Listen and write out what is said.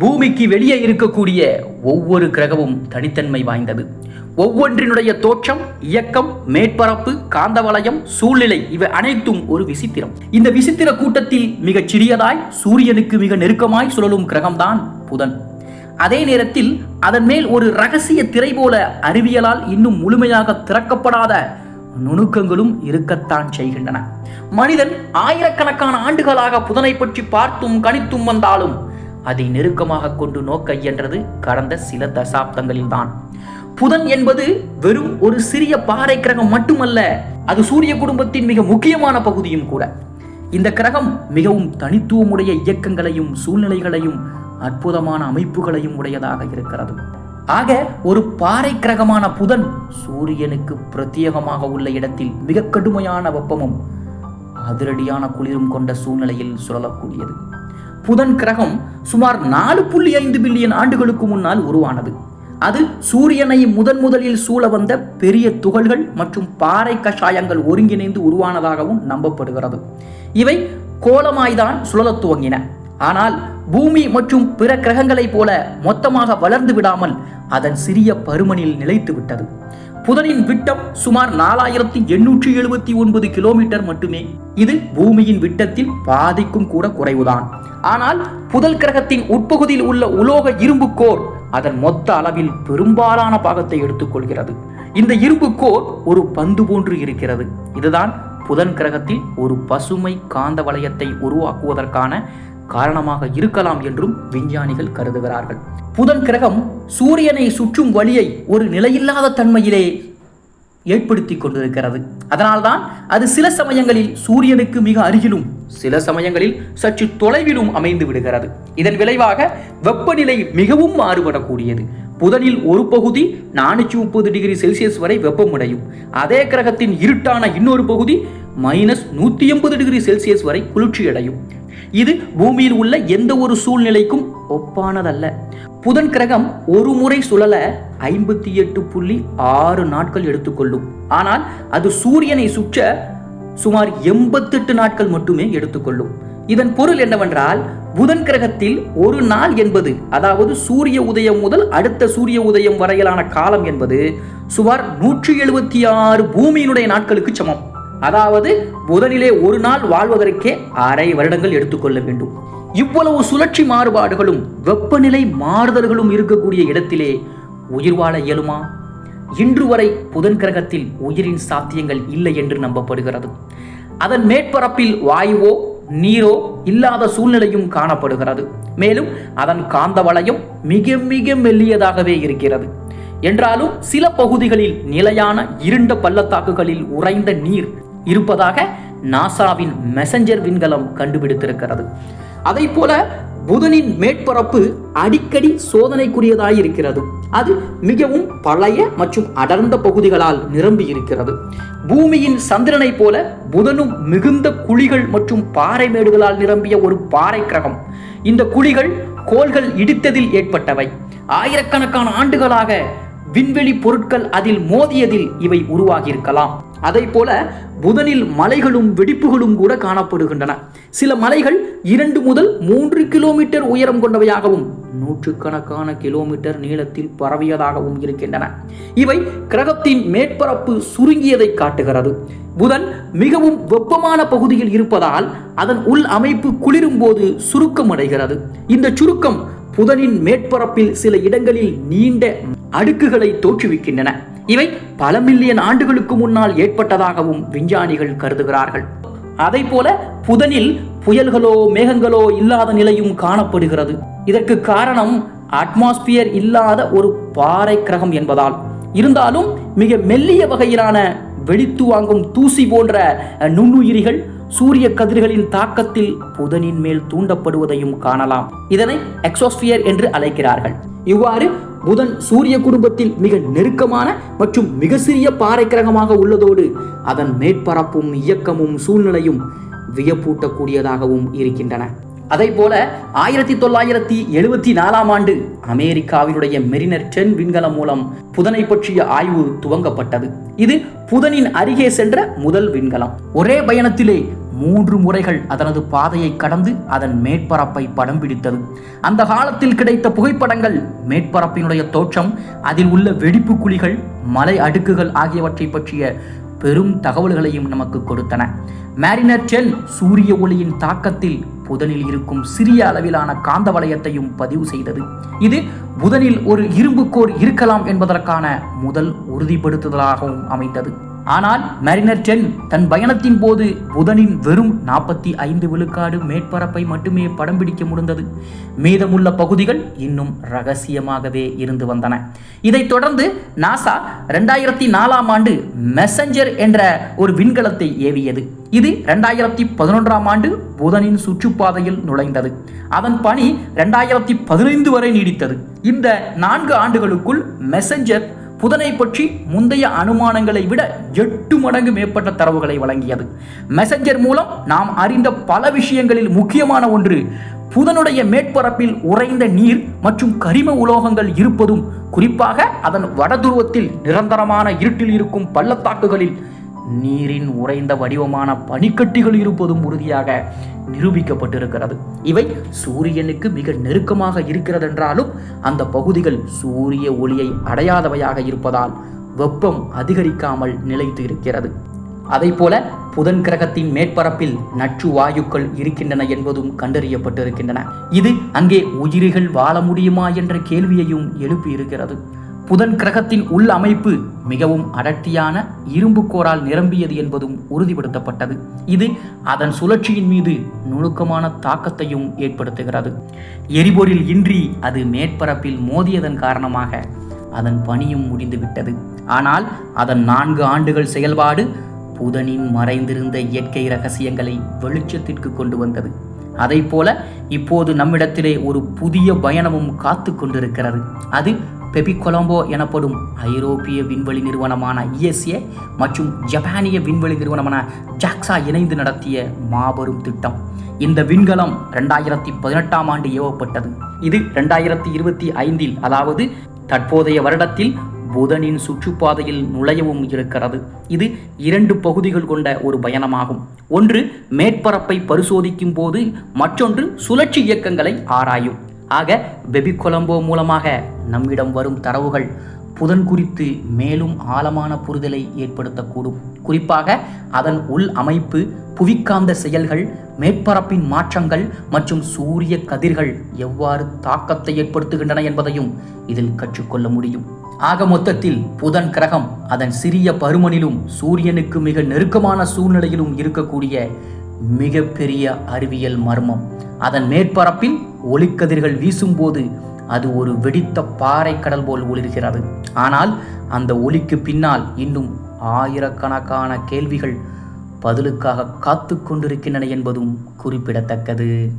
பூமிக்கு வெளியே இருக்கக்கூடிய ஒவ்வொரு கிரகமும் தனித்தன்மை வாய்ந்தது. ஒவ்வொன்றினுடைய தோற்றம் இயக்கம் மேற்பரப்பு காந்த வளையம் சூழ்நிலை இவை அனைத்தும் ஒரு விசித்திரம். இந்த விசித்திர கூட்டத்தில் மிகச் சிறியதாய் சூரியனுக்கு மிக நெருக்கமாய் சுழலும் கிரகம்தான் புதன். அதே நேரத்தில் அதன் மேல் ஒரு ரகசிய திரை போல அறிவியலால் இன்னும் முழுமையாக திறக்கப்படாத நுணுக்கங்களும் இருக்கத்தான் செய்கின்றன. மனிதன் ஆயிரக்கணக்கான ஆண்டுகளாக புதனை பற்றி பார்த்தும் கணித்தும் வந்தாலும் அதை நெருக்கமாக கொண்டு நோக்க இயன்றது கடந்த சில தசாப்தங்களில்தான். புதன் என்பது வெறும் ஒரு சிறிய பாறை கிரகம் மட்டுமல்ல அது சூரிய குடும்பத்தின் மிக முக்கியமான பகுதியும் கூட. இந்த கிரகம் மிகவும் தனித்துவமுடைய இயக்கங்களையும் சூழ்நிலைகளையும் அற்புதமான அமைப்புகளையும் உடையதாக இருக்கிறது. ஆக ஒரு பாறை கிரகமான புதன் சூரியனுக்கு பிரத்யேகமாக உள்ள இடத்தில் மிக கடுமையான வெப்பமும் அதிரடியான குளிரும் கொண்ட சூழ்நிலையில் சுழலக்கூடியது. புதன் கிரகம் சுமார் நாலு புள்ளி ஐந்து பில்லியன் ஆண்டுகளுக்கு முன்னால் உருவானது. அது சூரியனை முதன் முதலில் சூழ வந்த பெரிய துகள்கள் மற்றும் பாறை கஷாயங்கள் ஒருங்கிணைந்து உருவானதாகவும் நம்பப்படுகிறது. இவை கோலமாய்தான் சுழலத் துவங்கின. ஆனால் பூமி மற்றும் பிற கிரகங்களைப் போல மொத்தமாக வளர்ந்து விடாமல் அதன் சிறிய பருமனில் நிலைத்து விட்டது. புதனின் விட்டம் சுமார் நாலாயிரத்தி எண்ணூற்றி எழுபத்தி ஒன்பது கிலோமீட்டர் மட்டுமே. இது பூமியின் விட்டத்தில் பாதிக்கும் கூட குறைவுதான். ஆனால் புதல் கிரகத்தின் உட்பகுதியில் உள்ள உலோக இரும்பு கோர் அதன் மொத்த அளவில் பெரும்பாலான பாகத்தை எடுத்துக்கொள்கிறது. இந்த இரும்பு கோர் ஒரு பந்து போன்று இருக்கிறது. இதுதான் புதன் கிரகத்தில் ஒரு பசுமை காந்த வளையத்தை உருவாக்குவதற்கான காரணமாக இருக்கலாம் என்றும் விஞ்ஞானிகள் கருதுகிறார்கள். புதன் கிரகம் சூரியனை சுற்றும் வழியை ஒரு நிலையில்லாத தன்மையிலே ஏற்படுத்தி கொண்டிருக்கிறது. அதனால்தான் அது சில சமயங்களில் சூரியனுக்கு மிக அருகிலும் சில சமயங்களில் சற்று தொலைவிலும் அமைந்து விடுகிறது. இதன் விளைவாக வெப்பநிலை மிகவும் மாறுபடக்கூடியது. புதனில் ஒரு பகுதி நானூற்றி முப்பது டிகிரி செல்சியஸ் வரை வெப்பமடையும். அதே கிரகத்தின் இருட்டான இன்னொரு பகுதி மைனஸ் நூற்றி எண்பது டிகிரி செல்சியஸ் வரை குளிர்ச்சியடையும். இது பூமியில் உள்ள எந்த ஒரு சூழ்நிலைக்கும் ஒப்பானதல்ல. புதன் கிரகம் ஒரு முறை சுழல ஐம்பத்தி எட்டு புள்ளி ஆறு நாட்கள் எடுத்துக்கொள்ளும். ஆனால் அது சூரியனை சுற்ற சுமார் எண்பத்தெட்டு நாட்கள் மட்டுமே எடுத்துக்கொள்ளும். இதன் பொருள் என்னவென்றால் புதன் கிரகத்தில் ஒரு நாள் என்பது அதாவது சூரிய உதயம் முதல் அடுத்த சூரிய உதயம் வரையிலான காலம் என்பது சுமார் நூற்றி எழுபத்தி ஆறு பூமியினுடைய நாட்களுக்கு சமம். அதாவது புதனிலே ஒரு நாள் வாழ்வதற்கே அரை வருடங்கள் எடுத்துக்கொள்ள வேண்டும். இவ்வளவு சுழற்சி மாறுபாடுகளும் வெப்பநிலை மாறுதல்களும் இருக்கக்கூடிய இடத்திலே உயிர் வாழ இயலுமா? இன்று வரை புதன் கிரகத்தில் உயிரின் சாத்தியங்கள் இல்லை என்று நம்பப்படுகிறது. அதன் மேற்பரப்பில் வாயுவோ நீரோ இல்லாத சூழ்நிலையும் காணப்படுகிறது. மேலும் அதன் காந்த வளையம் மிக மிக மெல்லியதாகவே இருக்கிறது. என்றாலும் சில பகுதிகளில் நிலையான இருண்ட பள்ளத்தாக்குகளில் உறைந்த நீர் இருப்பதாக நாசாவின் மெசஞ்சர் விண்கலம் கண்டுபிடித்திருக்கிறது. அதை போல புதனின் மேற்பரப்பு அடிக்கடி சோதனைக்குரியதாய் இருக்கிறது அது மிகவும் பழைய மற்றும் அடர்ந்த பகுதிகளால் நிரம்பி இருக்கிறது பூமியின் சந்திரனை போல புதனும் மிகுந்த குழிகள் மற்றும் பாறை மேடுகளால் நிரம்பிய ஒரு பாறை கிரகம் இந்த குழிகள் கோள்கள் இடித்ததில் ஏற்பட்டவை. ஆயிரக்கணக்கான ஆண்டுகளாக விண்வெளி பொருட்கள் அதில் மோதியதில் இவை உருவாகியிருக்கலாம். அதை போல புதனில் மலைகளும் வெடிப்புகளும் கூட காணப்படுகின்றன. சில மலைகள் இரண்டு முதல் மூன்று கிலோமீட்டர் உயரம் கொண்டவையாகவும் நூற்றுக்கணக்கான கிலோமீட்டர் நீளத்தில் பரவியதாகவும் இருக்கின்றன. இவை கிரகத்தின் மேற்பரப்பு சுருங்கியதை காட்டுகிறது. புதன் மிகவும் வெப்பமான பகுதியில் இருப்பதால் அதன் உள் அமைப்பு குளிரும் போது சுருக்கமடைகிறது. இந்த சுருக்கம் புதனின் மேற்பரப்பில் சில இடங்களில் நீண்ட அடுக்குகளை தோற்றுவிக்கின்றன. இவை பல மில்லியன் ஆண்டுகளுக்கு முன்னால் ஏற்பட்டதாகவும் விஞ்ஞானிகள் கருதுகிறார்கள். அதை போல புதனில் புயல்களோ மேகங்களோ இல்லாத நிலையும் காணப்படுகிறது. இதற்கு காரணம் அட்மாஸ்பியர் இல்லாத ஒரு பாறை கிரகம் என்பதால். இருந்தாலும் மிக மெல்லிய வகையிலான வெடித்து வாங்கும் தூசி போன்ற நுண்ணுயிரிகள் சூரிய கதிர்களின் தாக்கத்தில் புதனின் மேல் தூண்டப்படுவதையும் காணலாம். இதனை எக்ஸோஸ்பியர் என்று அழைக்கிறார்கள். இவ்வாறு புதன் சூரிய குடும்பத்தில் மிக நெருக்கமான மற்றும் மிக சிறிய பாறை கிரகமாக உள்ளதோடு அதன் மேற்பரப்பும் இயக்கமும் சூழ்நிலையும் வியப்பூட்டக்கூடியதாகவும் இருக்கின்றன. அதை போல ஆயிரத்தி தொள்ளாயிரத்தி எழுபத்தி நாலாம் ஆண்டு அமெரிக்காவினுடைய மெரினர் டென் விண்கலம் மூலம் புதனை பற்றிய ஆய்வு துவங்கப்பட்டது. இது புதனின் அருகே சென்ற முதல் விண்கலம். ஒரே பயணத்திலே மூன்று முறைகள் அதனது பாதையை கடந்து அதன் மேற்பரப்பை படம் பிடித்தது. அந்த காலத்தில் கிடைத்த புகைப்படங்கள் மேற்பரப்பினுடைய தோற்றம் அதில் உள்ள வெடிப்பு குழிகள் மலை அடுக்குகள் ஆகியவற்றை பற்றிய பெரும் தகவல்களையும் நமக்கு கொடுத்தன. மேரினர் டென் சூரிய ஒளியின் தாக்கத்தில் புதனில் இருக்கும் சிறிய அளவிலான காந்த வளையத்தையும் பதிவு செய்தது. இது புதனில் ஒரு இரும்புக்கோர் இருக்கலாம் என்பதற்கான முதல் உறுதிப்படுத்துதலாகவும் அமைந்தது. ஆனால் மெரினர் டென் தன் பயணத்தின் போது புதனின் வெறும் நாற்பத்தி ஐந்து விழுக்காடு மேற்பரப்பை மட்டுமே படம் பிடிக்க முடிந்தது. மீதமுள்ள பகுதிகள் இன்னும் ரகசியமாகவே இருந்து வந்தன. இதைத் தொடர்ந்து நாசா ரெண்டாயிரத்தி நாலாம் ஆண்டு மெசஞ்சர் என்ற ஒரு விண்கலத்தை ஏவியது. இது ரெண்டாயிரத்தி பதினொன்றாம் ஆண்டு புதனின் சுற்றுப்பாதையில் நுழைந்தது. அதன் பணி ரெண்டாயிரத்தி பதினைந்து வரை நீடித்தது. இந்த நான்கு ஆண்டுகளுக்குள் மெசஞ்சர் புதனை பற்றி முந்தைய அனுமானங்களை விட எட்டு மடங்கு மேற்பட்ட தரவுகளை வழங்கியது. மெசஞ்சர் மூலம் நாம் அறிந்த பல விஷயங்களில் முக்கியமான ஒன்று புதனுடைய மேற்பரப்பில் உறைந்த நீர் மற்றும் கரிம உலோகங்கள் இருப்பதும் குறிப்பாக அதன் வடதுருவத்தில் நிரந்தரமான இருட்டில் இருக்கும் பள்ளத்தாக்குகளில் நீரின் உறைந்த வடிவமான பனிக்கட்டிகள் இருப்பதும் உறுதியாக நிரூபிக்கப்பட்டிருக்கிறது. இவை சூரியனுக்கு மிக நெருக்கமாக இருக்கிறதென்றாலும் அந்த பகுதிகள் சூரிய ஒளியை அடையாதவையாக இருப்பதால் வெப்பம் அதிகரிக்காமல் நிலைத்து இருக்கிறது. போல புதன் கிரகத்தின் மேற்பரப்பில் நச்சு வாயுக்கள் இருக்கின்றன என்பதும் கண்டறியப்பட்டிருக்கின்றன. இது அங்கே உயிரிகள் வாழ முடியுமா என்ற கேள்வியையும் எழுப்பியிருக்கிறது. புதன் கிரகத்தின் உள் அமைப்பு மிகவும் அடர்த்தியான இரும்பு கோரால் நிரம்பியது என்பதும் உறுதிப்படுத்தப்பட்டது. இது அதன் சுழற்சியின் மீது நுணுக்கமான தாக்கத்தையும் ஏற்படுத்துகிறது. எரிபொருள் இன்றி அது மேற்பரப்பில் மோதியதன் காரணமாக அதன் பணியும் முடிந்துவிட்டது. ஆனால் அதன் நான்கு ஆண்டுகள் செயல்பாடு புதனின் மறைந்திருந்த இயற்கை ரகசியங்களை வெளிச்சத்திற்கு கொண்டு வந்தது. அதை போல இப்போது நம்மிடத்திலே ஒரு புதிய பயணமும் காத்து கொண்டிருக்கிறது. அது பெபி கொலம்போ எனப்படும் ஐரோப்பிய விண்வெளி நிறுவனமான இஎஸ்ஏ மற்றும் ஜப்பானிய விண்வெளி நிறுவனமான ஜாக்ஸா இணைந்து நடத்திய மாபெரும் திட்டம். இந்த விண்கலம் ரெண்டாயிரத்தி பதினெட்டாம் ஆண்டு ஏவப்பட்டது. இது ரெண்டாயிரத்தி இருபத்தி ஐந்தில் அதாவது தற்போதைய வருடத்தில் புதனின் சுற்றுப்பாதையில் நுழையவும் இருக்கிறது. இது இரண்டு பகுதிகள் கொண்ட ஒரு பயணமாகும். ஒன்று மேற்பரப்பை பரிசோதிக்கும் போது மற்றொன்று சுழற்சி இயக்கங்களை ஆராயும். ஆக பெபி கொலம்போ மூலமாக நம்மிடம் வரும் தரவுகள் புதன் குறித்து மேலும் ஆழமான புரிதலை ஏற்படுத்தக்கூடும். குறிப்பாக அதன் உள் அமைப்பு புவிக்காந்த செயல்கள் மேற்பரப்பின் மாற்றங்கள் மற்றும் சூரிய கதிர்கள் எவ்வாறு தாக்கத்தை ஏற்படுத்துகின்றன என்பதையும் இதில் கற்றுக்கொள்ள முடியும். ஆக மொத்தத்தில் புதன் கிரகம் அதன் சிறிய பருமனிலும் சூரியனுக்கு மிக நெருக்கமான சூழ்நிலையிலும் இருக்கக்கூடிய மிகப்பெரிய அறிவியல் மர்மம். அதன் மேற்பரப்பில் ஒளிக்கதிர்கள் வீசும்போது அது ஒரு வெடித்த பாறை கடல் போல் ஒளிர்கிறது. ஆனால் அந்த ஒளிக்கு பின்னால் இன்னும் ஆயிரக்கணக்கான கேள்விகள் பதிலுக்காக காத்து கொண்டிருக்கின்றன என்பதும் குறிப்பிடத்தக்கது.